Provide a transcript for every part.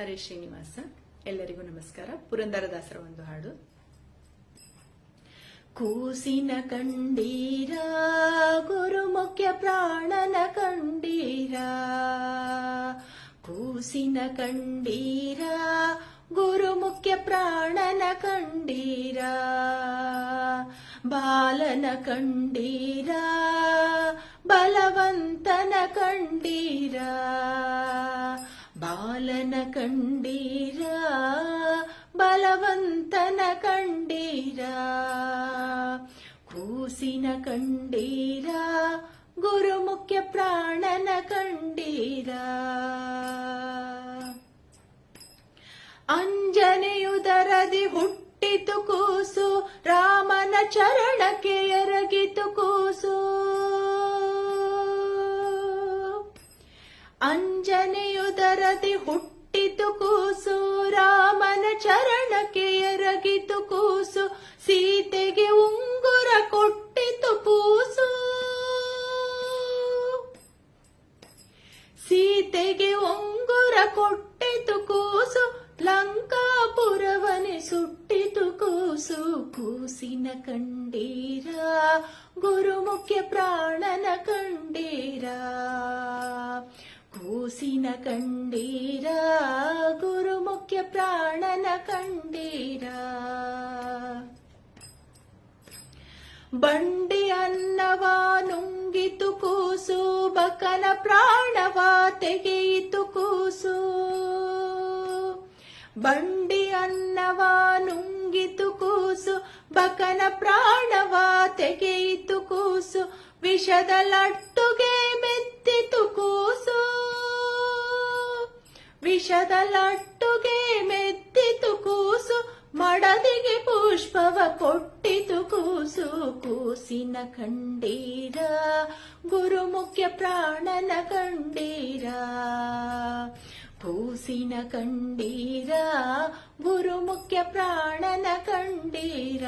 ಹರೇ ಶ್ರೀನಿವಾಸ, ಎಲ್ಲರಿಗೂ ನಮಸ್ಕಾರ. ಪುರಂದರದಾಸರ ಒಂದು ಹಾಡು. ಕೂಸಿನ ಕಂಡೀರ ಗುರುಮುಖ್ಯ ಪ್ರಾಣನ ಕಂಡೀರ. ಕೂಸಿನ ಕಂಡೀರ ಗುರುಮುಖ್ಯ ಪ್ರಾಣನ ಕಂಡೀರ. ಬಾಲನ ಕಂಡೀರ, ಬಲವಂತನ ಕಂಡೀರ. ಕಂಡೀರ? ಬಲವಂತನ ಕಂಡೀರ? ಕೂಸಿನ ಕಂಡೀರ? ಗುರುಮುಖ್ಯ ಪ್ರಾಣನ ಕಂಡೀರ? ಅಂಜನೆಯುದರದಿ ಹುಟ್ಟಿತು ಕೂಸು, ರಾಮನ ಚರಣಕ್ಕೆ ಎರಗಿತು ಕೂಸು. ಅಂಜನೆಯುದರದಿ ಹುಟ್ಟಿತು ಕೂಸು, ರಾಮನ ಚರಣಕ್ಕೆ ಎರಗಿತು ಕೂಸು, ಸೀತೆಗೆ ಉಂಗುರ ಕೊಟ್ಟಿತು ಕೂಸು ಸೀತೆಗೆ ಉಂಗುರ ಕೊಟ್ಟಿತು ಕೂಸು, ಲಂಕಾಪುರವನೆ ಸುಟ್ಟಿತು ಕೂಸು. ಕೂಸಿನ ಕಂಡೀರ, ಗುರುಮುಖ್ಯ ಪ್ರಾಣನ ಕಂಡೀರ. ಕೂಸಿನ ಕಂಡೀರ ಗುರುಮುಖ್ಯ ಪ್ರಾಣನ ಕಂಡೀರ. ಬಂಡಿ ಅನ್ನವ ನುಂಗಿತು ಕೂಸು, ಬಕನ ಪ್ರಾಣವ ತೆಗೆಯಿತು ಕೂಸು. ಬಂಡಿ ಅನ್ನವ ನುಂಗಿತು ಕೂಸು, ಬಕನ ಪ್ರಾಣವ ತೆಗೆಯಿತು ಕೂಸು. ವಿಷದ ಲಟ್ಟುಗೆ ಮೆತ್ತಿತು ಕೂಸು. ವಿಷದ ಲಟ್ಟುಗೆ ಮೆತ್ತಿತು ಕೂಸು, ಮಡದಿಗೆ ಪುಷ್ಪವ ಕೊಟ್ಟಿತು ಕೂಸು. ಕೂಸಿನ ಕಂಡೀರ, ಗುರುಮುಖ್ಯ ಪ್ರಾಣನ ಕಂಡೀರ. ಕೂಸಿನ ಕಂಡೀರ, ಗುರುಮುಖ್ಯ ಪ್ರಾಣನ ಕಂಡೀರ.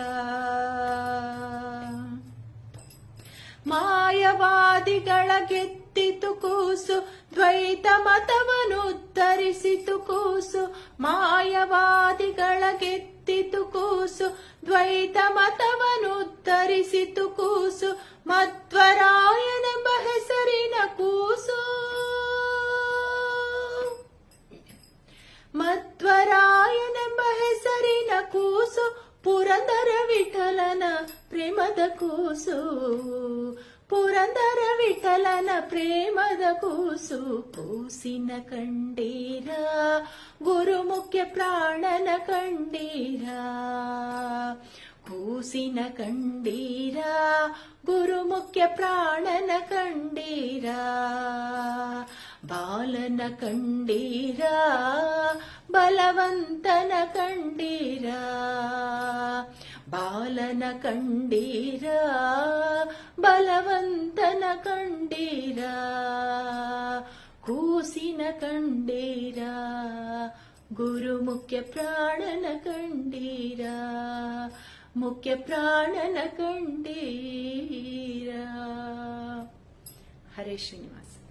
ಮಾಯವಾದಿಗಳ ಗೆತ್ತಿತು ಕೂಸು, ದ್ವೈತ ಮತವನ್ನು ಉತ್ತರಿಸಿತು ಕೂಸು ಮಾಯವಾದಿಗಳ ಗೆತ್ತಿತು ಕೂಸು ದ್ವೈತ ಮತವನ್ನು ಉತ್ತರಿಸಿತು ಕೂಸು ಮಧ್ವರಾಯನೆಂಬ ಹೆಸರಿನ ಕೂಸು. ಮಧ್ವರಾಯನೆಂಬ ಹೆಸರಿನ ಕೂಸು, ಪುರಂದರ ವಿಠಲನ ಪ್ರೇಮದ ಕೂಸು. ಪುರಂದರ ವಿಠಲನ ಪ್ರೇಮದ ಕೂಸು ಕೂಸಿನ ಕಂಡೀರ ಗುರುಮುಖ್ಯ ಪ್ರಾಣನ ಕಂಡೀರ. ಕೂಸಿನ ಕಂಡೀರ ಗುರುಮುಖ್ಯ ಪ್ರಾಣನ ಕಂಡೀರ. ಬಾಲನ ಕಂಡೀರ, ಬಲವಂತನ ಕಂಡೀರ. ಬಾಲನ ಕಂಡೀರ ಬಲವಂತನ ಕಂಡೀರ ಕೂಸಿನ ಕಂಡೀರ ಗುರು ಮುಖ್ಯ ಪ್ರಾಣನ ಕಂಡೀರ ಮುಖ್ಯ ಪ್ರಾಣನ ಕಂಡೀರ. ಹರೇ ಶ್ರೀನಿವಾಸ.